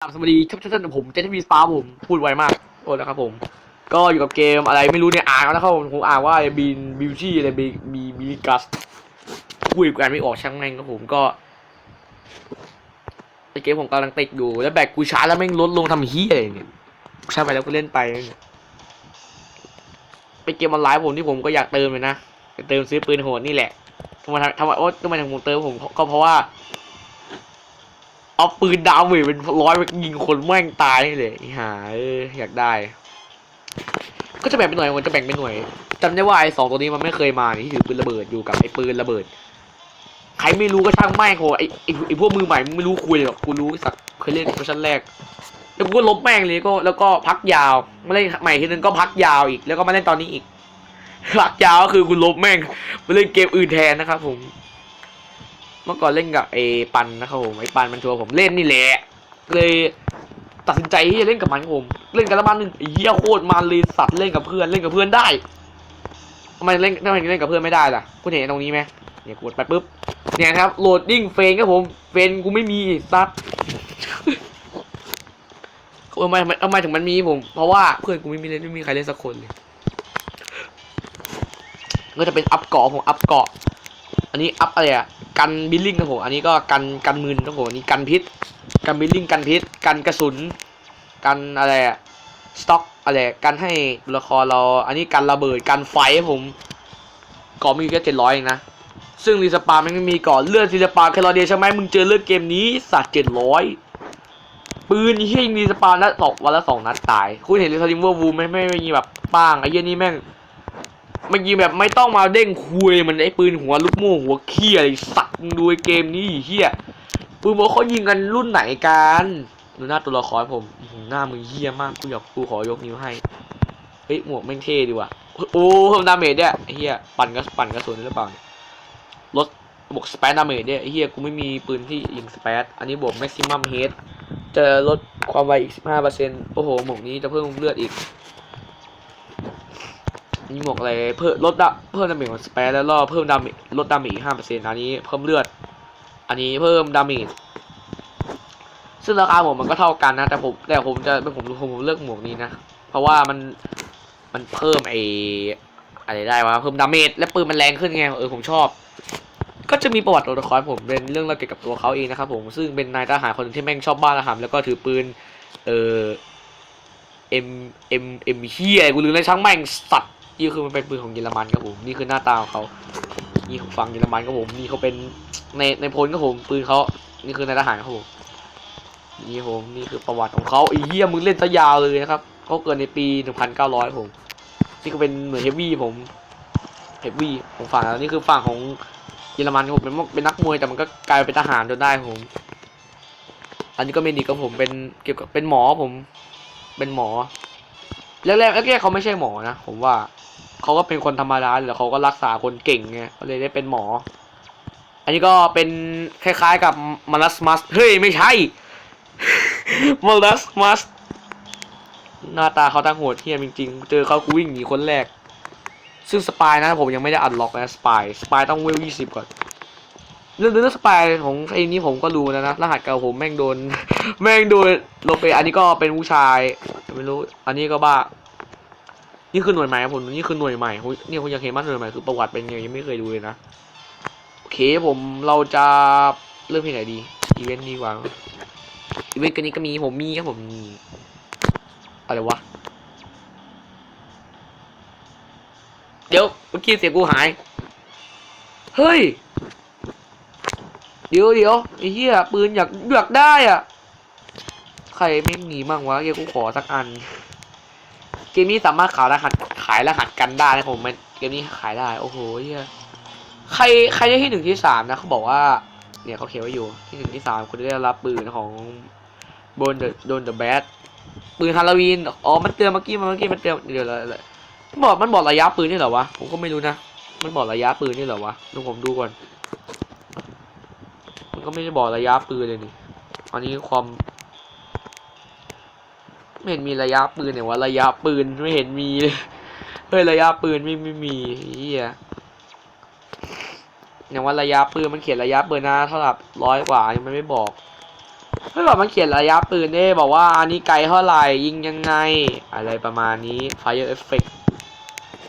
สวัสดีท่านท่านผมเจนทีวีสปาผมพูดไวมากโทษนะครับผม ก็อยู่กับเกมอะไรไม่รู้เนี่ยอ่านแล้วนะครับผมผมอ่านว่าบินบิวชี่อะไรบีบีบิลกัสคุยกันไม่ออกช่างแม่งครับผมก็ไอเกมผมกำลังติดอยู่แล้วแบกกูช้าแล้วแม่งลดลงทำเฮียอะไรเนี่ยใช่ไปแล้วก็เล่นไปเป็นเกมออนไลน์ผมที่ผมก็อยากเติมเลยนะจะเติมซื้อปืนโหดนี่แหละทำไมทำไมโอ๊ตทำไมถึงผมเติมผมก็เพราะว่า เอาปืนดาวเวทเป็นร้อยไปยิงคนแม่งตายเลยหาเอยากได้ ก็จะแบ่งเป็นหน่วยมันจะแบ่งเป็นหน่วยจำได้ว่าไอ้สองตัวนี้มันไม่เคยมานี่ถือปืนระเบิดอยู่กับไอ้ปืนระเบิด ใครไม่รู้ก็ช่างแม่งโหไอ้ไอ้พวกมือใหม่ไม่รู้คุยเลยหรอกกูรู้สักเคยเล่นเวอร์ชันแรกแล้วกูก็ลบแม่งเลยก็แล้วก็พักยาวมาเล่นใหม่ทีนึงก็พักยาวอีกแล้วก็มาเล่นตอนนี้อีกพักยาวก็คือกูลบแม่งมาเล่นเกมอื่นแทนนะครับผม เมื่อก่อนเล่นกับไอ้ปันนะครับผมไอ้ปันมันชวนผมเล่นนี่แหละเลยตัดสินใจที่จะเล่นกับมันผมเล่นกันล้วมันหนึ่งเหี้ยโคตรมันเลยสัตว์เล่นกับเพื่อนเล่นกับเพื่อนได้ทำไมเล่นทำไมเล่นกับเพื่อนไม่ได้ล่ะคุณเห็นตรงนี้ไหมเนี่ยกดไปปุ๊บเนี่ยครับโหลดดิ้งเฟนครับผมเฟนกูไม่มีซัดทำไมทำไมทำไมถึงมันมีผม เพราะว่าเพื่อนกูไม่มีเล่นไม่มีใครเล่นสักคนเลยก็จะเป็นอัพเกาะผมอัพเกาะ อันนี้อัพอะไรอะ กันบิลลิ่งครับผมอันนี้ก็กันกันมืนครับผมอันนี้กันพิษ กันบิลลิ่งกันพิษ กันกระสุน กันอะไรอะสต็อกอะไรกันให้ตัวละครเรา อันนี้กันระเบิดกันไฟผมกาะมีอแค่เจ็ดร้อยเองนะซึ่งรีสปามันไม่มีกาะเลือดรีสปาแคลอเดียใช่ไหมมึงเจอเลือดเกมนี้สัตว์เจ็ดร้อยปืนเฮียยิงรีสปานัดสองวันละสองนัดตาย คุณเห็นรีสลิมเวอร์วูไหมไม่ไม่มีแบบป้างไอ้เหี้ยนี่แม่ง มันยิงแบบไม่ต้องมาเด้งคุยมันไอ้ปืนหัวลูกโม่หัวเขี้ยอะไรสัตว์ดูไอ้เกมนี้อ้เฮียปืนโมเขายิงกันรุ่นไหนกันดูหน้าตัวละครผมหน้ามึงเฮียมากกูอยากกูขอยกนิ้วให้เฮ้ยหมวกแม่งเท่ดีว่ะโอ้เพิ่มดาเมจเนี่ยเฮียปั่นกระปั่นกระสุนหรือเปล่าลดบวกสเปซดาเมจเนี่ยเฮียกูไม่มีปืนที่ยิงสเปซอันนี้บวกแม็กซิมัมเฮดจะลดความไวอีก 15%โอ้โหหมวกนี้จะเพิ่มเลือดอีก นี่หมวกอะไรเพิ่มลดดาเพิ่มดาเมจของสเปซแล้วก็เพิ่มดาเมจลดดาเมจห้าเปอร์เซ็นต์อันนี้เพิ่มเลือด อันนี้เพิ่มดาเมจซึ่งราคาหมวกมันก็เท่ากันนะ แต่ผมแต่ผมจะเป็นผมผมเลือกหมวกนี้นะ เพราะว่ามันมันเพิ่มไออะไรได้วะเพิ่มดาเมจและปืนมันแรงขึ้นไงเออผมชอบ ก็จะมีประวัติตัวละครผมเป็นเรื่องราวเกี่ยวกับตัวเขาเองนะครับผมซึ่งเป็นนายทหารคนหนึงที่แม่งชอบบ้าระหำแล้วก็ถือปืนเออเอ็มเอ็มเอ็มเฮียกูลืมเลยช่างแม่งสัตว์ นี่คือมันเป็นปืนของเยอรมันครับผมนี่คือหน้าตาของเขานี่ของฝั่งเยอรมันครับผมนี่เขาเป็นในในพลครับผมปืนเขานี่คือในทหารครับผมนี่ผมนี่คือประวัติของเขาไอ้เหี้ยมึงเล่นซะยาวเลยนะครับเขาเกิดในปี 1900ผมนี่ก็เป็นเหมือนเฮฟวี่ผมเฮฟวี่ของฝั่งแล้วนี่คือฝั่งของเยอรมันครับผมเป็นเป็นนักมวยแต่มันก็กลายเป็นทหารจนได้ผมอันนี้ก็เมดิกครับผมเป็นเกี่ยวกับเป็นหมอผม เป็นหมอแรกๆแรกๆเขาไม่ใช่หมอนะผมว่า เขาก็เป็นคนธรรมดาแต่เขาก็รักษาคนเก่งไงก็เลยได้เป็นหมอ อันนี้ก็เป็นคล้ายๆกับมารัสมัสเฮ้ยไม่ใช่มารัสมัสหน้าตาเขาตั้งโหดเทียมจริงๆ เจอเขากูวิ่งหนีคนแรก ซึ่งสปายนะผมยังไม่ได้อัดล็อกนะสปายสปายต้องเวลยี่สิบก่อนเรื่องเรื่องสปายของไอ้นี้ผมก็รู้นะนะรหัสเก่าผมแม่งโดน แม่งโดนลงไปอันนี้ก็เป็นผู้ชาย ไม่รู้ อันนี้ก็บ้า นี่คือหน่วยใหม่ครับผมนี่คือหน่วยใหม่ผมนี่ผมอยากเห็นมากหน่วยใหม่คือประวัติเป็นไงยังไม่เคยดูเลยนะโอเคผมเราจะเริ่มที่ไหนดีอีเวนต์ดีกว่าอีเวนต์กันนี้ก็มีผมมีครับผมมีอะไรวะเดี๋ยวเมื่อกี้เสียงกูหาย เฮ้ย เดี๋ยวเดี๋ยวไอ้เหี้ยปืนอยากอยากได้อะ ใครไม่มีมั่งวะเดี๋ยวกูขอสักอัน เกมนี้สามารถขายรหัสขายรหัสกันได้นะผมมันเกมนี้ขายได้ โอ้โหเหี้ยใครใครได้ที่หนึ่งที่สามนะเขาบอกว่าเนี่ยเขาเขียนไว้อยู่ที่หนึ่งที่สามคุณได้รับปืนของโดนเดอะโดนเดอะแบทปืนฮาโลวีนอ๋อมันเตือนเมื่อกี้มันเมื่อกี้มันเตือนเดี๋ยวเลยเลยมันบอกมันบอกระยะปืนนี่เหรอวะผมก็ไม่รู้นะมันบอกระยะปืนนี่เหรอวะดูผมดูก่อนมันก็ไม่ได้บอกระยะปืนเลยนี่อันนี้ความ ไม่เห็นมีระยะปืนเนี่ยวะระยะปืนไม่เห็นมีเลยเฮ้ยระยะปืนไม่ไม่มีเฮียอย่างว่าระยะปืนมันเขียนระยะปืนหนะเท่ากับร้อยกว่ายังไม่บอกไม่บอกมันเขียนระยะปืนได้บอกว่าอันนี้ไกลเท่าไหร่ยิงยังไง อะไรประมาณนี้ Fire Effect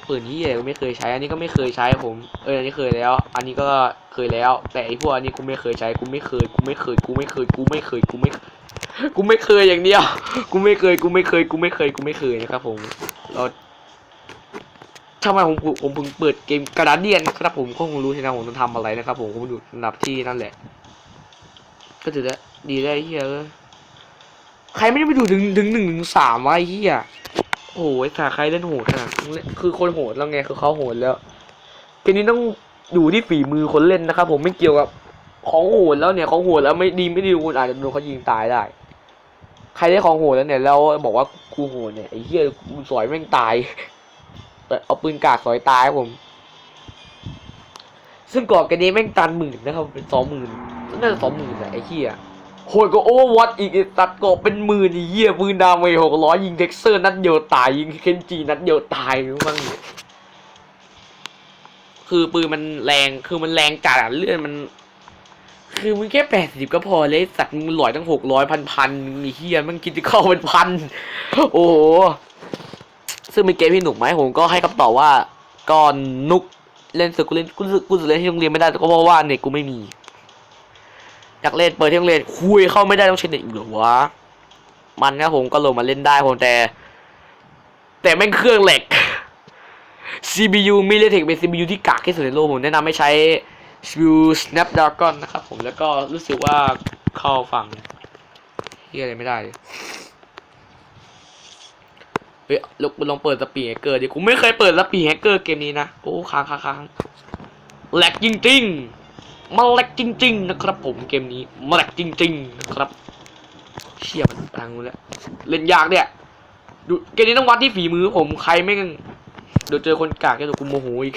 ปืนที่กูไม่เคยใช้ อันนี้ก็ไม่เคยใช้ผม เอออันนี้เคยแล้ว อันนี้ก็เคยแล้ว แต่ไอพวกอันนี้กูไม่เคยใช้กูไม่เคยกูไม่เคยกูไม่เคยกูไม่เคยกูไม่ กูไม่เคยอย่างเดียว กูไม่เคย กูไม่เคย กูไม่เคย กูไม่เคยนะครับผม เราทำไมผมผมเพิ่งเปิดเกมกระดานเดียนครับผมก็คงรู้ใช่ไหมผมต้องทำอะไรนะครับผมผมอยู่ระดับที่นั่นแหละ ก็ถือว่าดีได้เฮียเอ้ยใครไม่ได้ไปดูถึงถึงหนึ่งถึงสามวะไอ้เฮียโอ้ยแต่ใครเล่นโหดขนาดคือคนโหดแล้วไงคือเขาโหดแล้วเกมนี้ต้องอยู่ที่ฝีมือคนเล่นนะครับผมไม่เกี่ยวกับ ของโหดแล้วเนี่ยของโหดแล้วไม่ดีไม่ดีคุณอาจจะโดนเขายิงตายได้ ใครได้ของโหดแล้วเนี่ยแล้วบอกว่ากูโหดเนี่ยไอ้เหี้ยสอยแม่งตายแต่เอาปืนกาดสอยตายผม ซึ่งก่อนกันนี้แม่งตันหมื่นนะครับเป็นสองหมื่นน่าจะสองหมื่นแหละไอ้เหี้ยโหดก็โอเวอร์วอตอีกตัดกบเป็นหมื่นไอ้เหี้ยปืนดาวเมย์หกร้อยยิงเท็กเซอร์นัดเดียวตายยิงเคนจีนัดเดียวตายมั้งคือปืนมันแรงคือมันแรงจัดเลื่อนมัน คือมึงแค่แปดสิบก็พอเลยสัตว์มึงหลอยตั้งหกร้อยพันพันมีเฮียมันคิดจะเข้าเป็นพัน โอ้โห ซึ่งเป็นเกมที่หนุกไหมผมก็ให้คำตอบว่าก่อนนุกเล่นสึกกูเล่นกูสึกกูสึกเล่นที่โรงเรียนไม่ได้ก็เพราะว่าเน็ตกูไม่มีอยากเล่นเปิดที่โรงเรียนคุยเข้าไม่ได้ต้องใช้เน็ตอีกเหรอวะมันนะผมก็ลงมาเล่นได้ผมแต่ แต่แม่งเครื่องเหล็ก CPU MediaTek เป็น CPU ที่กากที่สุดในโลกผมแนะนำให้ใช้ CPU Snapdragon นะครับผมแล้วก็รู้สึกว่าเข้าฝั่งเฮียอะไรไม่ได้เฮ้ยลองลองเปิดสปีดแฮกเกอร์ดิกูไม่เคยเปิดสปีดแฮกเกอร์เกมนี้นะโอ้ค้างค้างค้างแหลกจริงๆมันแหลกจริง ๆ นะครับ ผมเกมนี้มันแหลกจริง ๆ นะครับเชี่ยมันทางนู้นแล้วเล่นยากเนี่ยดูเกมนี้ต้องวัดที่ฝีมือผมใครไม่ง เดี๋ยวเจอคนกากเดี๋ยวกูโมโหอีก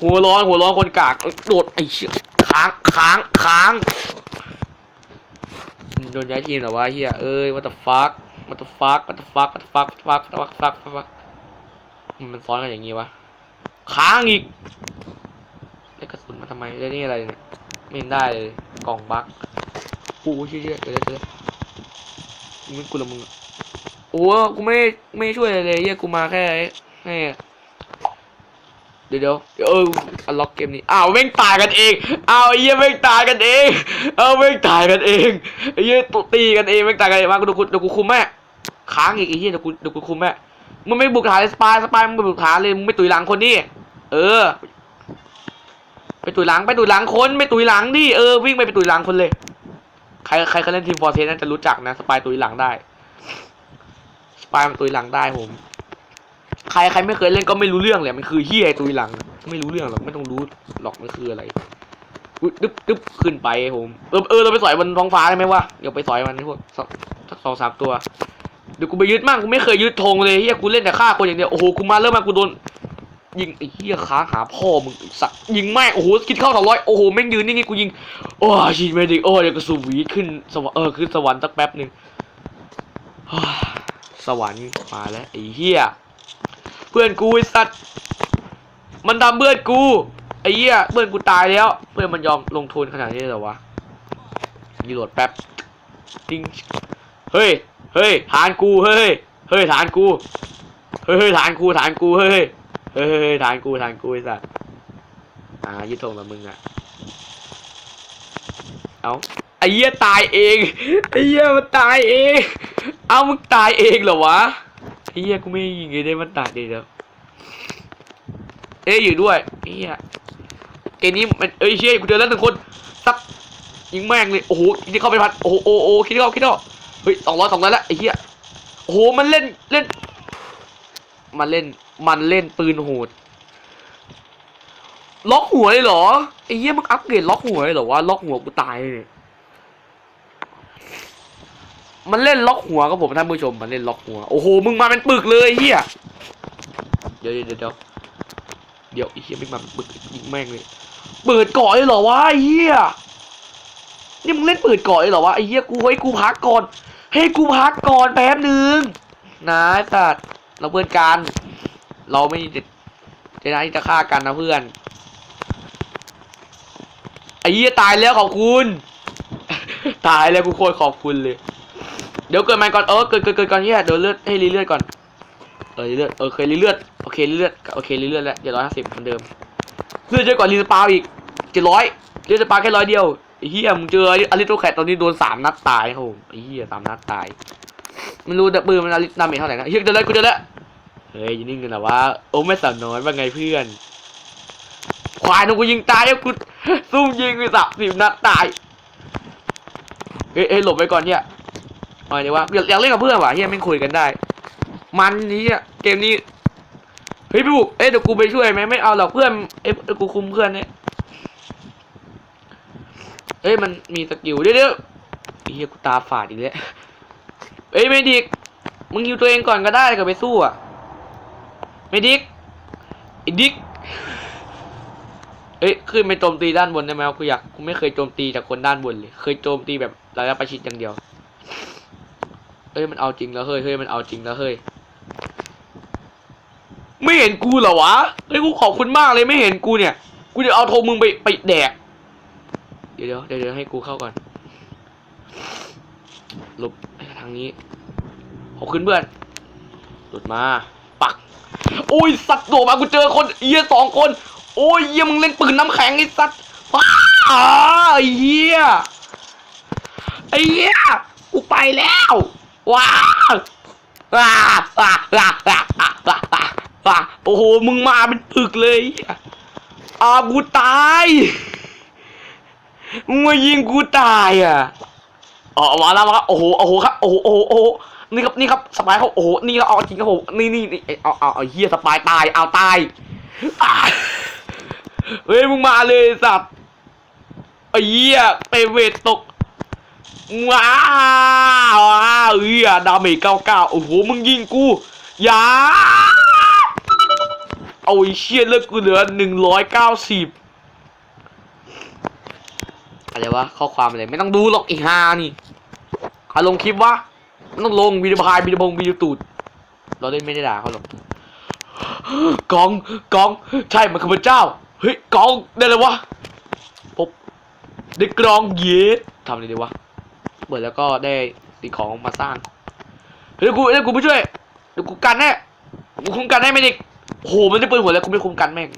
หัวร้อนหัวร้อนคนกากโดดไอ้เชี่ยค้างค้างค้างโดนย้ายทีมเหรอวะเฮียเอ้ย what the fuck what the fuck what the fuck what the fuck what the fuck what the fuck what the fuck มันซ้อนกันอย่างงี้วะค้างอีกได้กระสุนมาทำไมได้นี่อะไรเนี่ยไม่ได้เลยกล่องบั๊กโอ้ยเชี่ยเชี่ยเดี๋ยวเดี๋ยวเมึงกูละมึงอะโอ้กูไม่ไม่ช่วยอะไรเลยเฮียกูมาแค่ให้ ดี๋ยวเดี๋ยวเดี๋ยวเอออันล็อกเกมนี้อ้าวแม่งตายกันเองอ้าวไอ้เหี้ยแม่งตายกันเองเอาแม่งตายกันเองไอ้เหี้ยตุตีกันเองแม่งตายกันเองมากูดูกูดี๋ยวกูคุมแม่ค้างอีกไอ้เหี้ยเดี๋ยวกูเดี๋ยวกูคุมแม่มึงไม่บุกฐานเลยสปายสปายมึงไม่บุกฐานเลยมึงไม่ตุยหลังคนนี่เออ ไปตุยหลังไปตุยหลังคนไม่ตุยหลังดิเออวิ่งไปไปตุยหลังคนเลยใครใครเคยเล่นทีมฟอร์เทสน่าจะรู้จักนะสปายตุยหลังได้สปายมันตุยหลังได้ผม ใครใครไม่เคยเล่นก็ไม่รู้เรื่องเลยมันคือเฮียตุยหลัง ไม่รู้เรื่องหรอกไม่ต้องรู้หรอกมันคืออะไรดึ๊บดึ๊บขึ้นไปผมเออเออเราไปสอยบนท้องฟ้าได้ไหมวะเดี๋ยวไปสอยมันพวกสองสักสองสามตัวเดี๋ยวกูไปยึดมั่งกูไม่เคยยึดธงเลยเฮียกูเล่นแต่ฆ่าคนอย่างเดียวโอ้โหกูมาเริ่มมากูโดนยิงไอ้เหี้ยค้างหาพ่อมึงสักยิงแม่โอ้โหคิดเข้าสองร้อยโอ้โหแม่งยืนนี่นี่กูยิงโอ้ชีไม่ดีโอ้เดี๋ยวก็สูวีขึ้นสวรรค์เออขึ้นสวรรค์สักแป๊บหนึ่งสวรรค์มาแล้วไอ้เหี้ย เพื่อนกูไอ้สัตว์มันทำเพื่อนกูไอ้เหี้ยเพื่อนกูตายแล้วเพื่อนมันยอมลงทุนขนาดนี้เหรอวะรีโหลดแป๊บติ้งเฮ้ยเฮ้ยฐานกูเฮ้ยเฮ้ยฐานกูเฮ้ยเฮ้ยฐานกูฐานกูเฮ้ยเฮ้ยเฮ้ยเฮ้ยทานกูทานกูไอ้สัสอ่ายึดธงกับมึงอะเอาไอ้เหี้ยตายเองไอ้เหี้ยมันตายเอง เอามึงตายเองเหรอวะ ไอ้เหี้ยกูไม่ยิงไงได้มันตายเองแล้วเอ้ยอยู่ด้วยไอ้เหี้ยเกมนี้มันเอ้ยเชี่ยกูเจอแล้วหนึ่งคนซับยิงแม่งเลยโอ้โหคิดเข้าไปพัดโอ้โหโอ้โหคิดเข้าคิดเข้าเฮ้ยสองร้อยสองร้อยล้วไอ้เหี้ยโอ้โหมันเล่นเล่น มันเล่นมันเล่นปืนโหดล็อกหัวเลยเหรอไอ้เหี้ยมึงอัปเกรดล็อกหัวเลยเหรอวะล็อกหัวกูตายเลย มันเล่นล็อกหัวกับผมท่านผู้ชมมันเล่นล็อกหัวโอ้โหมึงมาเป็นปึกเลยเฮียเดี๋ยวเดี๋ยวเดี๋ยวเดี๋ยวไอ้เฮียไม่มาเป็นปึกยิงแม่งเลยเปิดเกาะเลยเหรอวะไอ้เฮียนี่มึงเล่นเปิดเกาะเลยเหรอวะไอ้เฮียกูให้กูพักก่อนให้กูพักก่อนแป๊บหนึ่งนะสัตว์เราเพื่อนกันเราไม่จะจะได้ที่จะฆ่ากันนะเพื่อนไอ้เหี้ยตายแล้วขอบคุณ ตายแล้วกูโคตรขอบคุณเลย เดี๋ยวเกิดใหม่ก่อนเออเกิดเกิดเกิดก่อนเฮียเดี๋ยวเลือดให้รีเลือดก่อนเออรีเลือดเออเคยรีเลือดโอเครีเลือดโอเครีเลือดแล้วเดี๋ยวร้อยห้าสิบเหมือนเดิมเลือดเยอะกว่ารีสปาวอีกเจ็ดร้อยเลือดสปาวแค่ร้อยเดียวไอ้เฮียมึงเจออลิโตแคทตอนนี้โดนสามนัดตายครับผมไอ้เฮียสามนัดตายไม่รู้ดับปืนมันอลิดาเมจเท่าไหร่นะเฮียเจอแล้วกูเจอแล้วเฮ้ยยิงนิ่งกันนะว่าโอ้ไม่สาวน้อยว่าไงเพื่อนควายนกกูยิงตายแล้วกูซุ่มยิงไปสับสิบนัดตายเอ้ยเอ้ยหลบไปก่อนเนี่ย เอาไงดีวะอยาอยากเล่นกับเพื่อนว่ะเฮียไม่คุยกันได้ มันนี้อะเกมนี้เฮ้ยพี่บุกเอ้ยเดี๋ยวกูไปช่วยไหมไม่เอาหรอกเพื่อนเอ้ยกูคุมเพื่อนเนี่ยเอ้ยมันมีสกิลเดี๋ยวเด้เฮียกูตาฝาดอีกแล้วเอ้ยไม่ดิกมึงฮิวตัวเองก่อนก็ได้ก็ไปสู้อะไม่ดิกไอ้ดิกเอ้ยขึ้นไปโจมตีด้านบนได้ไหมวะกูอยากกูไม่เคยโจมตีจากคนด้านบนเลย เคยโจมตีแบบระยะประชิดอย่างเดียว เอ้ยมันเอาจริงแล้วเฮ้ยเฮ้ยมันเอาจริงแล้วเฮ้ยไม่เห็นกูเหรอวะเฮ้ยกูขอบคุณมากเลยไม่เห็นกูเนี่ย กูจะเอาโทรมึงไปไปแดก เดี๋ยวเดี๋ยวเดี๋ยวให้กูเข้าก่อนหลบทางนี้ขอบคุณเพื่อนหลุดมา ปัก โอ้ยสัตว์โดดมากูเจอคนเหี้ยสองคน โอ้ยเหี้ยมึงเล่นปืนน้ำแข็งไอ้สัตว์ว้าไอ้เหี้ยไอ้เหี้ยกูไปแล้ว ว้าวว้าวว้าวว้าวว้าวว้าว้าโอ้โห มึงมาเป็นปึกเลยอากูตายมึงมายิงกูตายอะอ๋อมาแล้วมาครับโอ้โหโอ้โหครับโอ้โหโอ้โนี่ครับนี่ครับสปายเขาโอ้โหนี่เราเอาจริงครับผมนี่นี่เอาเอาเอาเฮียสปายตายเอาตายเฮ้ยมึงมาเลยสัตว์ไอ้เหี้ยเปเวตตก ว้าวว้าวเหี้ยดาเมจเก้าเก้าโอ้โห มึงยิงกูอย่าเอาไอ้เชี่ยเลิกกูเหลือหนึ่งร้อยเก้าสิบอะไรวะ ข้อความอะไร ไม่ต้องดูหรอกไอีฮานี่อาลงคลิปวะไม่ต้องลงวิดีโอพายวิดีโอบงวิดีโอตูด เราได้ไม่ได้ด่าเขาหรอกกองกอง ใช่มันคือพระเจ้า เฮ้ยกองได้เลยวะปุ๊บได้กรองเย็ดทำอะไรดีวะ เปิดแล้วก็ได้สิ่งของมาสร้างเฮ้ยกูเดี๋ยกูไปช่วยเดี๋ยวกูกันแน่กูคุมกันได้ไมเด็กโอ้โหมันได้ปืนหัวแล้วกูไม่คุมกันแม่ง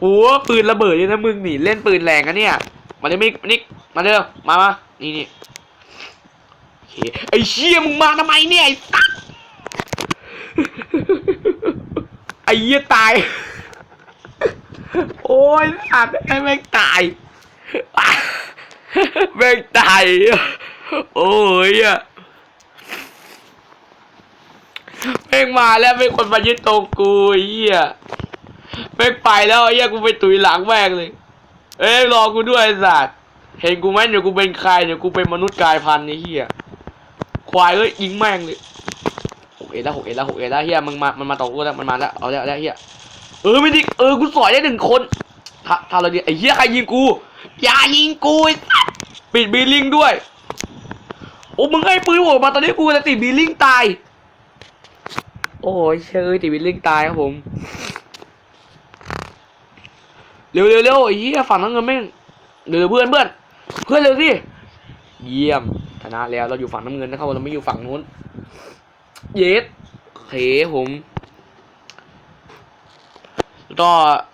โอ้โหปืนระเบิดเลยนะมึงหนีเล่นปืนแรงอะเนี่ยมาเลยมิกนิกมาเด้อมามานี่นี่ไอ้เชี่ยมึงมาทำไมเนี่ยไอ้สัสไอ้เหี้ยตาย โอ้ยสัตว์ให้แม่งตาย แม่งตาย โอ้ยอะแม่งมาแล้วเป็นคนมายึดตรงกูเหี้ยแม่งไปแล้วเหี้ยกูไปตุยหลังแม่งเลย เอ้ยรอกูด้วยสัตว์เห็นกูไหมเดี๋ยวกูเป็นใครเดี๋ยวกูเป็นมนุษย์กายพันธุ์เหี้ยควายเอ้ยยิงแม่งเลยหกเอ็ดแล้วหกเอ็ดแล้วหกเอ็ดแล้วเฮียมึงมามันมาต่อกูแล้วมันมาแล้วเอาแล้วเอาแล้วเฮียเออไม่ดิเออกูสอยได้หนึ่งคน ถ้าถ้าเราดีไอ้เฮียใครยิงกู อย่ายิงกูไอ้สัสปิดบีลิงด้วย โอ้มึงให้ปืนหัวมาตอนนี้กูจะติดบีลิงตาย โอ้ยเชยติดบีลิงตายครับผม เร็วเร็วเร็วไอ้เหี้ยฝั่งน้ำเงินแม่งเดี๋ยวเพื่อนเพื่อนเพื่อนเร็วสิ เยี่ยมชนะแล้วเราอยู่ฝั่งน้ำเงินนะครับเราไม่อยู่ฝั่งนู้น เยสโอเคผม ก็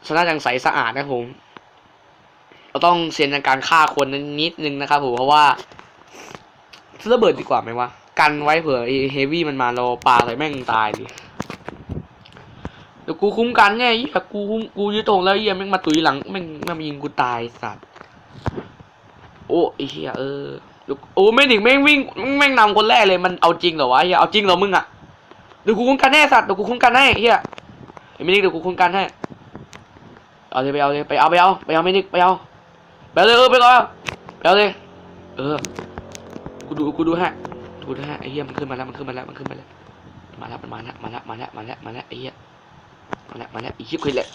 ชนะอย่างใสสะอาดนะผมเราต้องเซียนในการฆ่าคนนิดนึงนะครับผมเพราะว่าซื้อระเบิดดีกว่าไหมวะกันไว้เผื่อเฮฟวี่มันมาเราปาใส่แม่งตายดิเดี๋ยวกูคุ้มกันไงเหี้ยกูคุ้มกูยืดตรงแล้วเหี้ยแม่งมาตุยหลังแม่งแม่งมายิงกูตายสัตว์โอ้ไอเหี้ยเออโอ้ไม่ถึงแม่งวิ่งแม่งนำคนแรกเลยมันเอาจริงเหรอวะเฮียเอาจริงเหรอมึงอะเดี๋ยวกูคุ้มกันให้สัตว์เดี๋ยวกูคุ้มกันให้เฮีย มินิกเดี๋ยวกูคุ้มกันให้เอาเลยไปเอาเลยไปเอาไปเอาไปเอามินิกไปเอาไปเลยเออไปเอาไปเอาเลยเออกูดูกูดูฮะกูดูฮะไอ้เฮียมันขึ้นมาแล้วมันขึ้นมาแล้วมันขึ้นมาแล้วมาแล้วมันมาแล้วมาแล้วมาแล้วมาแล้วมาแล้วไอ้เฮียมาแล้วมาแล้วไอ้เหี้ยเคยแหละ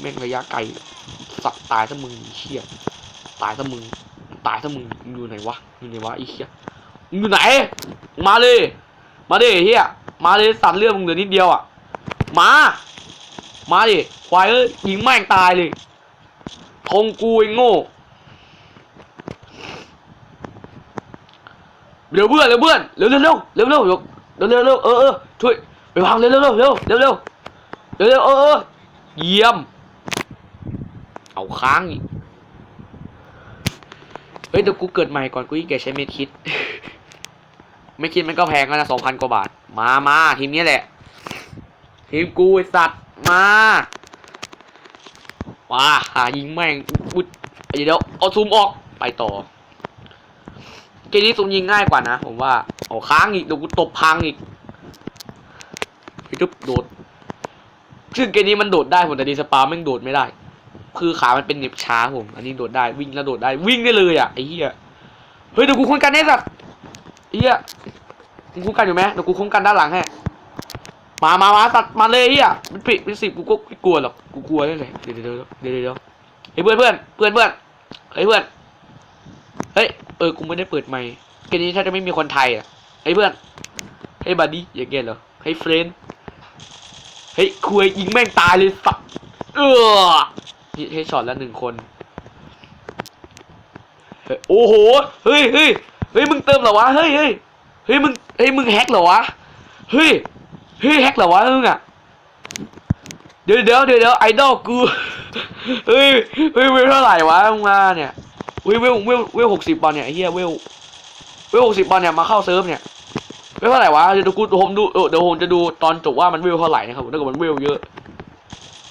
แม่งระยะไกลสัตว์ตายซะมึงไอ้เหี้ยตายซะมึงตายถ้ามึงอยู่ไหนวะอยู่ไหนวะไอ้เหี้ยอยู่ไหน มาเลย มาดิเฮียมาเลยสัตว์เลือดมึงเหลือนิดเดียวอะ มา มาดิ ควายเอ้ยยิงแม่งตายเลยทงกูไอ้โง่ เร็วเพื่อนเร็วเพื่อนเร็วเร็วเร็วเร็วเร็วเร็วเร็วเร็วเออเออช่วยไปวางเร็วเร็วเร็วเร็วเร็วเร็วเร็วเร็วเออเออเยี่ยม เอาค้างอีกเฮ้ยเดี๋ยวกูเกิดใหม่ก่อนกูยิ่งแกใช้เม็ดคิด ไม่คิดมันก็แพงแล้วนะสองพันกว่าบาท มามาทีมนี้แหละ ทีมกูไอสัตว์มามาหายิงแม่งอุ๊ยเดียวเดี๋ยวเอาซูมออกไปต่อเกมนี้ซูมยิงง่ายกว่านะ ผมว่าเอาค้างอีกเดี๋ยวกูตบพังอีกพี่ทุบโดดซึ่งเกมนี้มันโดดได้ผมแต่ดีสปาแม่งโดดไม่ได้ คือขามันเป็นเหน็บช้าผม อันนี้โดดได้วิ่งแล้วโดดได้วิ่งได้เลยอะไอ้เหี้ยเฮ้ยเดี๋ยวกูคุ้มกันแน่สัตว์ไอ้เหี้ยมึงคุ้มกันอยู่ไหมเดี๋ยวกูคุ้มกันด้านหลังให้ มามามาตัดมาเลยอ้เหี้ยมันปิดเป็นสิบกูก็กลัวหรอกกูกลัวได้เลยเดี๋ยวเดี๋ยวเดี๋ยวเดี๋ยวเดี๋ยวเฮ้ยเพื่อนเพื่อนเพื่อนเพื่อนเฮ้ยเพื่อนเฮ้ยเออกูไม่ได้เปิดไมค์เกมนี้ถ้าจะไม่มีคนไทยอะเฮ้ยเพื่อนเฮ้ยบัดดี้อย่างเงี้ยเหรอเฮ้ยเฟรนเฮ้ยคุยยิงแม่งตายเลยสัตว์เออฮิตเฮดช็อตล้วหนึ่งคนเฮ้ยโอ้โหเฮ้ยเฮ้ยเฮ้ยมึงเติมเหรอวะเฮ้ยเฮ้ยเฮ้ยมึงเฮ้ยมึงแฮกเหรอวะเฮ้ย เฮ้ยแฮกเหรอวะมึงอะเดี๋ยวเดี๋ยวเดี๋ยวเดี๋ยวไอดอลกูเฮ้ยเฮ้ยเวลเท่าไหร่วะมึงมาเนี่ยเฮ้ยเวลเวลเวลหกสิบบอลเนี่ยเหี้ยเวลเวลหกสิบบอลเนี่ยมาเข้าเซิร์ฟเนี่ยเวลเท่าไหร่วะเดี๋ยวกูผมดูเดี๋ยวผมจะดูตอนจบว่ามันเวลเท่าไหร่นะครับถ้าเกิดมันเวลเยอะ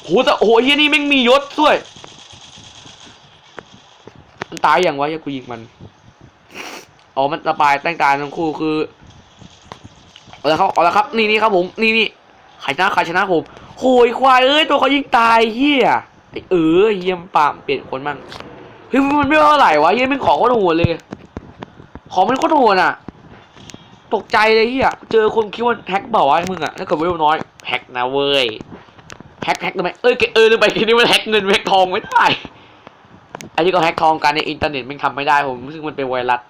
โหแต่โหเฮียนี่แม่งมียศด้วยมันตายอย่างวะเฮียกูยิงมันอ๋อมันระบายแต่งตายทั้งคู่คือ เอาละครับเอาละครับนี่นี่ครับผมนี่นี่ใครชนะใครชนะผมโหยควายเอ้ยตัวเขายิงตายเฮียไอเออเฮียมปามเปลี่ยนคนมั่งเฮ้ยมันไม่เท่าไหร่วะเฮียมันของโคตรโหดเลย ของมันโคตรโหดอะ ตกใจเลยเฮียเจอคนคิดว่าแฮกเปล่าวะมึงอะถ้าเกิดเวลน้อยแฮกนะเว้ยแฮกแฮกทำไมเอ้ยเออลืมไปทีนี้มันแฮกเงินแฮกทองไม่ได้ไอ้ที่ก็แฮกทองกันในอินเทอร์เน็ตมันทำไม่ได้ผมรู้สึกมันเป็นไวรัส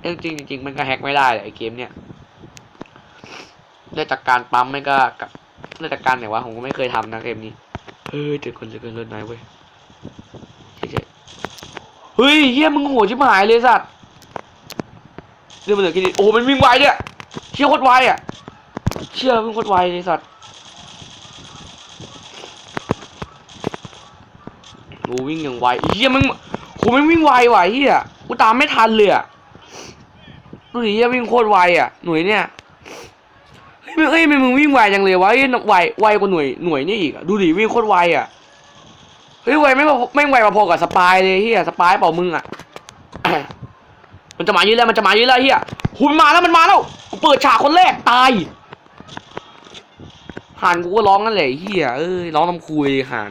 เอ้ยจริงจริงมันก็แฮกไม่ได้แหละไอเกมเนี้ย ได้จากการปั๊มไม่ก็กับได้จากการไหนวะผมก็ไม่เคยทำนะเกมนี้เฮ้ยเจอคนเจอคนเลิศนายเว้ยเฮ้ยเฮ้ยเฮียมึงโหดชิบหายเลยสัตว์เรื่องมันเหลือแค่นี้โอ้โหมันวิ่งไวเนี่ยเชี่ยโคตรไวอะเชี่ยมันโคตรไวเลยสัตว์โอ้วิ่งอย่างไวเฮียมึงโหมันวิ่งไวว่ะเฮียกูตามไม่ทันเลยอะดูดิเฮียวิ่งโคตรไวอะหนุ่ยเนี่ย เฮ้ยมึงเอ้ยมึงมึงวิ่งไวจังเลยวะเฮ้ยไวไวกว่าหน่วยหน่วยนี่อีกดูดิวิ่งโคตรไวอะเฮ้ยไวไม่พอไม่ไวพอกับสปายเลยเฮียสปายเปล่ามึงอะมันจะมายืนแล้วมันจะมายืนแล้วเฮียหุยมาแล้วมันมาแล้วกูเปิดฉากคนแรกตายห่านกูก็ร้องนั่นแหละเฮียเอ้ยร้องน้ำคุยห่าน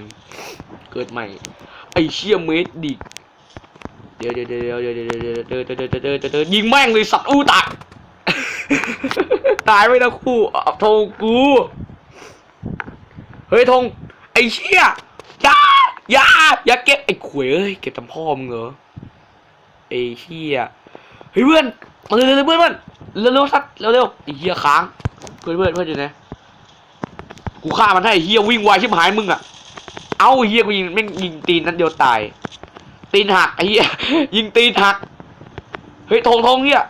เกิดใหม่ไอเชี่ยเมดดิกเดี๋ยวเดี๋ยวเดี๋ยวเดี๋ยวเดี๋ยวเดี๋ยวเดี๋ยวเดี๋ยวเดี๋ยวเดี๋ยวเดี๋ยวเดี๋ยวยิงแม่งเลยสัตว์อู้ตาย ตายไปนะคู่เอาธงกู เฮ้ยธงไอเชี่ยอย่าอย่าอย่าเก็บไอขวยเอ้ยเก็บตำพ่อมึงเหรอไอเชี่ยเฮ้ยเพื่อนเร็วเร็วเพื่อนเพื่อนเร็วเร็วสัตว์เร็วเร็วไอเฮียค้างเพื่อนเพื่อนเพื่อนอยู่ไหนกูฆ่ามันให้เฮียวิ่งไวชิบหายมึงอะเอ้าเฮียกูยิงแม่งยิงตีนนัดเดียวตาย ตีนหักไอ้เฮียยิงตีนหัก เฮ้ยทงทงเฮีย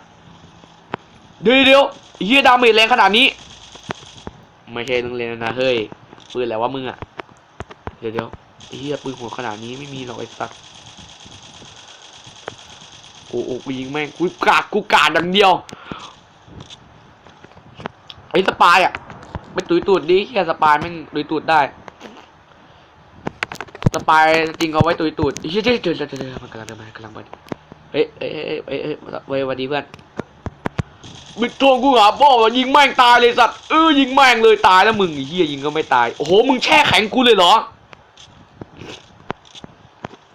เดี๋ยวเดี๋ยวเฮียดาเมจแรงขนาดนี้ ไม่ใช่เรื่องเล่นนะเฮ้ยปืนอะไรวะมึงอะเดี๋ยวเดี๋ยวเฮียปืนหัวขนาดนี้ไม่มีหรอกไอ้สัตว์โอ้โหกูยิงแม่งกูกาดกูกาดอย่างเดียวไอ้สปายอะไปตุยตูดดิเฮียสปายแม่งตุยตูดได้สปายจริงเอาไว้ตุยตูดเฮ้ยเฮ้ยเดี๋ยวเดี๋ยวเดี๋ยวมันกำลังเดินมากำลังมาเฮ้ยเฮ้ยเฮ้ยเฮ้ยเฮ้ยเว้ยสวัสดีเพื่อน บิดทวงกูหาพ่อว่ายิงแม่งตายเลยสัตว์เออยิงแม่งเลยตายแล้วมึงไอเฮียยิงก็ไม่ตาย โอ้โหมึงแช่แข็งกูเลยเหรอ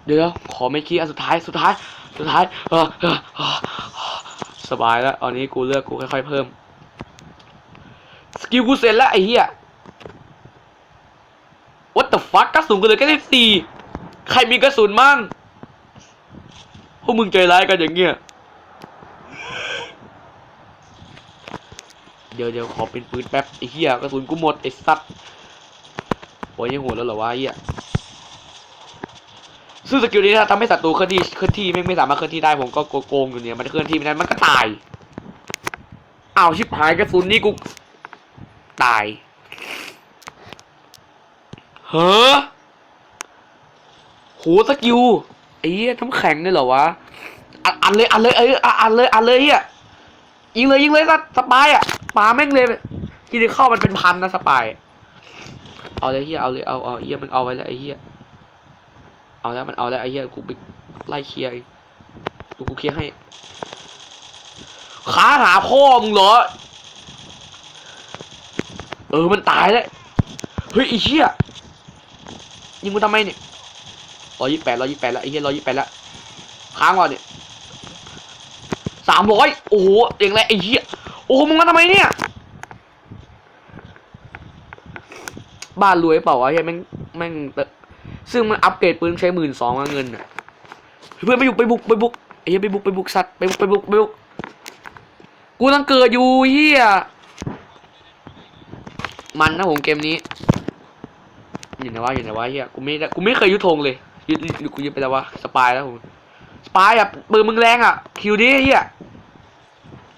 เดี๋ยวขอไม่คิดอันสุดท้ายสุดท้ายสุดท้ายสบายแล้วตอนนี้กูเลือกกูค่อยๆเพิ่ม สกิลกูเสร็จแล้วไอ้เหี้ย What the fuck กระสุนกูเลยแค่สิบสี่ใครมีกระสุนมั่งพวกมึงใจร้ายกันอย่างเงี้ย เดี๋ยวเดี๋ยวขอเป็นปืนแป๊บไอ้เหี้ยกระสุนกูหมดไอ้สัตว์โอ้ยยังหัวแล้วเหรอวะไอ้เหี้ยซึ่งสกิลนี้ถ้าทำให้ศัตรูเคลื่อนที่เคลื่อนที่ไม่ไม่สามารถเคลื่อนที่ได้ผมก็โกงอยู่เนี่ยมันเคลื่อนที่ไม่ได้มันก็ตายอ้าวชิบหายกระสุนนี่กูตายเฮ้อโหสกิลไอ้เหี้ยน้ำแข็งเนี่ยเหรอวะอันเลยอันเลยเอ้ยอันเลยอันเลยเฮีย ยิงเลยยิงเลยก็สปายอะปาแม่งเลยที่ได้เข้ามันเป็นพันนะสปาย เอาเลยเฮียเอาเลยเอาเอาเฮียมันเอาไว้แล้วไอ้เฮียเอาแล้วมันเอาแล้วไอ้เฮียกูไปไล่เคลียร์เองดูกูเคลียร์ให้ขาหาพ่อมึงเหรอ เออมันตายแล้วเฮ้ยไอ้เฮียยิงกูทำไมเนี่ยร้อยยี่แปดร้อยยี่แปดแล้วไอ้เฮียร้อยยี่แปดแล้วค้างก่อนเนี่ย สามร้อยโอ้โหเองแหละไอ้เฮียโอ้โหมึงมาทำไมเนี่ย บ้านรวยเปล่าวะเฮียแม่งแม่งเตะซึ่งมันอัปเกรดปืนใช้หมื่นสองเงินอะเพื่อนไปบุกไปบุกไปบุกไอ้เฮียไปบุกไปบุกสัตว์ไปบุกไปบุกไปบุกกูต้องเกิดอยู่เฮียมันนะผมเกมนี้อยู่ไหนวะอยู่ไหนวะเฮียกูไม่ได้กูไม่เคยยุทธงเลยยึดยึดกูยึดไปแล้ววะสปายแล้วผม ปายอะปืนมึงแรงอะ คิวดิเฮีย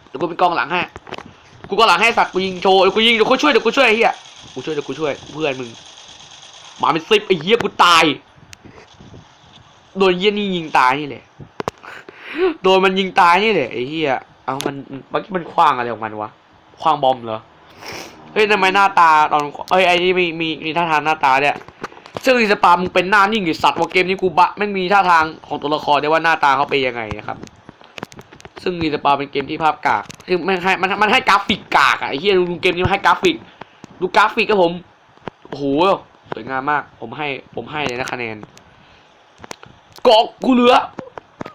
เดี๋ยวกูเป็นกองหลังให้กูกองหลังให้สัตว์กูยิงโชว์เดี๋ยวกูยิงเดี๋ยวกูช่วยเดี๋ยวกูช่วยไอ้เฮียกูช่วยเดี๋ยวกูช่วยเพื่อนมึงหมาเป็นสิบไอ้เหี้ยกูตายโดนเหี้ยนี่ยิงตายนี่แหละโดนมันยิงตายนี่แหละไอ้เหี้ยเอามันมันมันคว้างอะไรของมันวะคว้างบอมเหรอเฮ้ยทำไมหน้าตาตอนเอ้ยไอ้นี่มีมีมีท่าทางหน้าตาเนี่ย ซึ่งอีสปามึงเป็นหน้านิ่งไอสัตว์ว่าเกมนี้กูบะไม่มีท่าทางของตัวละครได้ว่าหน้าตาเขาเป็นยังไงนะครับ ซึ่งอีสปาเป็นเกมที่ภาพกากคือมันให้มันมันให้กราฟิกกากอะไอ้เหี้ยดูเกมนี้มันให้กราฟิก ดูกราฟิกครับผมโอ้โหสวยงามมาก ผมให้ผมให้เลยนะคะแนนเกาะกูเหลือ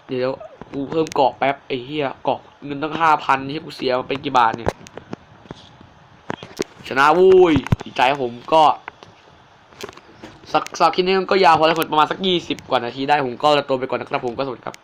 เดี๋ยวกูเพิ่มเกาะแป๊บไอ้เหี้ยเกาะเงินตั้งห้าพันที่กูเสียมาเป็นกี่บาทเนี่ยชนะวุ้ยดีใจผมก็ สักสักคลิปนี้ก็ยาวพอแล้วคนประมาณสักยี่สิบกว่านาทีได้ผมก็ตัวไปก่อนนะครับผมก็สวัสดีครับ